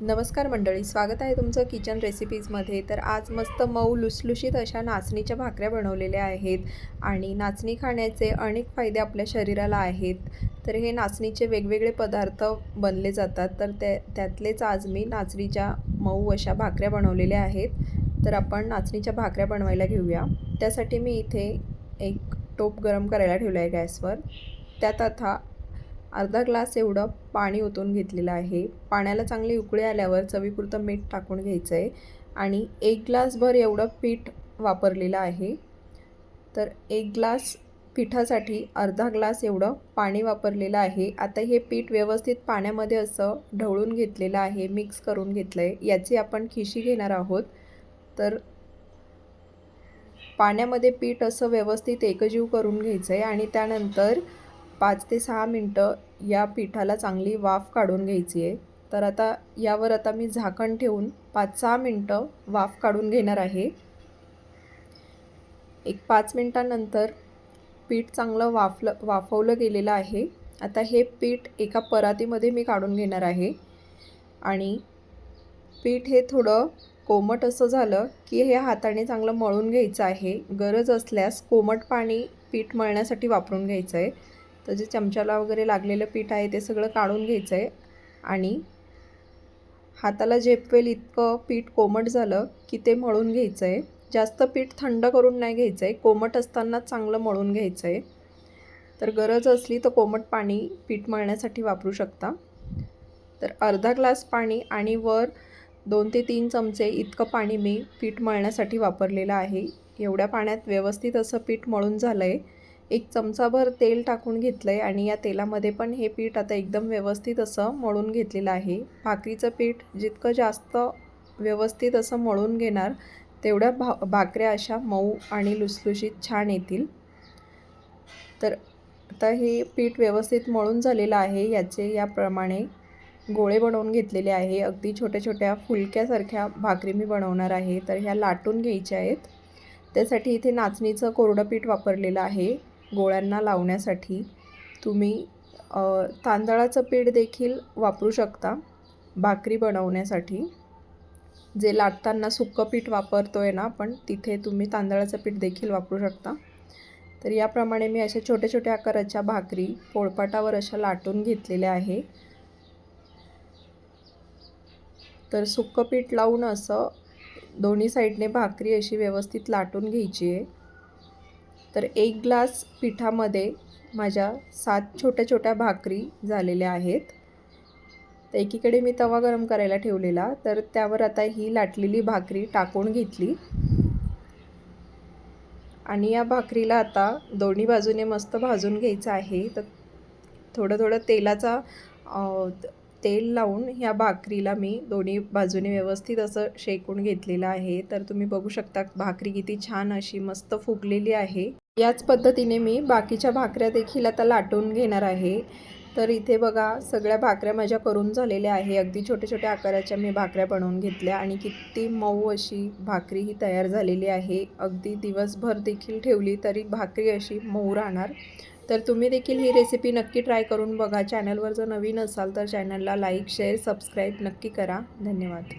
नमस्कार मंडळी स्वागत आहे तुमचं किचन रेसिपीजमध्ये. तर आज मस्त मऊ लुसलुशीत अशा नाचणीच्या भाकऱ्या बनवलेल्या आहेत आणि नाचणी खाण्याचे अनेक फायदे आपल्या शरीराला आहेत. तर हे नाचणीचे वेगवेगळे पदार्थ बनले जातात. तर त्या त्यातलेच आज मी नाचणीच्या मऊ अशा भाकऱ्या बनवलेल्या आहेत. तर आपण नाचणीच्या भाकऱ्या बनवायला घेऊया. त्यासाठी मी इथे एक टोप गरम करायला ठेवलं आहे गॅसवर. त्यात आता अर्धा ग्लास एवढं पाणी ओतून घेतलेलं आहे. पाण्याला चांगली उकळी आल्यावर चवीपुरतं मीठ टाकून घ्यायचं आहे आणि एक ग्लासभर एवढं पीठ वापरलेलं आहे. तर एक ग्लास पिठासाठी अर्धा ग्लास एवढं पाणी वापरलेलं आहे. आता हे पीठ व्यवस्थित पाण्यामध्ये असं ढवळून घेतलेलं आहे मिक्स करून घेतलं आहे याची आपण खिशी घेणार आहोत. तर पाण्यामध्ये पीठ असं व्यवस्थित एकजीव करून घ्यायचं आहे आणि त्यानंतर पाच ते सहा मिनटं या पिठाला चांगली वाफ काढून घ्यायची आहे. तर आता यावर आता मी झाकण ठेवून पाच सहा मिनटं वाफ काढून घेणार आहे. एक पाच मिनटानंतर पीठ चांगलं वाफलं वाफवलं गेलेलं आहे. आता हे पीठ एका परातीमध्ये मी काढून घेणार आहे. आणि पीठ हे थोडं कोमट असं झालं की हे हाताने चांगलं मळून घ्यायचं आहे. गरज असल्यास कोमट पाणी पीठ मळण्यासाठी वापरून घ्यायचं आहे. तर जे चमच्याला वगैरे लागलेलं पीठ आहे ते सगळं काढून घ्यायचं आहे आणि हाताला झेपवेल इतकं पीठ कोमट झालं की ते मळून घ्यायचं आहे जास्त पीठ थंड करून नाही घ्यायचं आहे कोमट असतानाच चांगलं मळून घ्यायचं आहे तर गरज असली तर कोमट पाणी पीठ मळण्यासाठी वापरू शकता. तर अर्धा ग्लास पाणी आणि वर दोन ते तीन चमचे इतकं पाणी मी पीठ मळण्यासाठी वापरलेलं आहे. एवढ्या पाण्यात व्यवस्थित असं पीठ मळून झालं आहे एक चमचाभर तेल टाकून घेतलं आहे आणि या तेलामध्ये पण हे पीठ आता एकदम व्यवस्थित असं मळून घेतलेलं आहे. भाकरीचं पीठ जितकं जास्त व्यवस्थित असं मळून घेणार तेवढ्या भा भाकऱ्या अशा मऊ आणि लुसलुशीत छान येतील. तर आता हे पीठ व्यवस्थित मळून झालेलं आहे. याचे याप्रमाणे गोळे बनवून घेतलेले आहे. अगदी छोट्या छोट्या फुलक्यासारख्या भाकरी मी बनवणार आहे. तर ह्या लाटून घ्यायच्या आहेत. त्यासाठी इथे नाचणीचं कोरडं पीठ वापरलेलं आहे. गोळ्यांना लावण्यासाठी तुम्ही तांदळाचं पीठ देखील वापरू शकता भाकरी बनवण्यासाठी. जे लाटताना सुक्कं पीठ वापरतो आहे ना पण तिथे तुम्ही तांदळाचं पीठ देखील वापरू शकता. तर याप्रमाणे मी अशा छोट्या छोट्या आकाराच्या भाकरी पोळपाटावर अशा लाटून घेतलेल्या आहे. तर सुक्कं पीठ लावून असं दोन्ही साईडने भाकरी अशी व्यवस्थित लाटून घ्यायची आहे. तर एक ग्लास पिठामध्ये माझ्या सात छोट्या छोट्या भाकरी झालेल्या आहेत. तर एकीकडे मी तवा गरम करायला ठेवलेला तर त्यावर आता ही लाटलेली भाकरी टाकून घेतली. आणि या भाकरीला आता दोन्ही बाजूने मस्त भाजून घ्यायचं आहे. तर थोडं थोडं तेलाचा तेल लावून ह्या भाकरीला मी दोन्ही बाजूने व्यवस्थित असं शेकून घेतलेलं आहे. तर तुम्ही बघू शकता भाकरी किती छान अशी मस्त फुगलेली आहे. याच पद्धतीने मी बाकीच्या भाकऱ्या देखील आता लाटून घेणार आहे. तर इथे बघा सगळ्या भाकऱ्या माझ्या करून झालेल्या आहे. अगदी छोट्या छोट्या आकाराच्या मी भाकऱ्या बनवून घेतल्या आणि किती मऊ अशी भाकरी ही तयार झालेली आहे. अगदी दिवसभर देखील ठेवली तरी भाकरी अशी मऊ राहणार. तर तुम्ही देखील ही रेसिपी नक्की ट्राय करून बघा. चॅनलवर जर नवीन असाल तर चॅनलला लाईक शेअर सबस्क्राईब नक्की करा. धन्यवाद.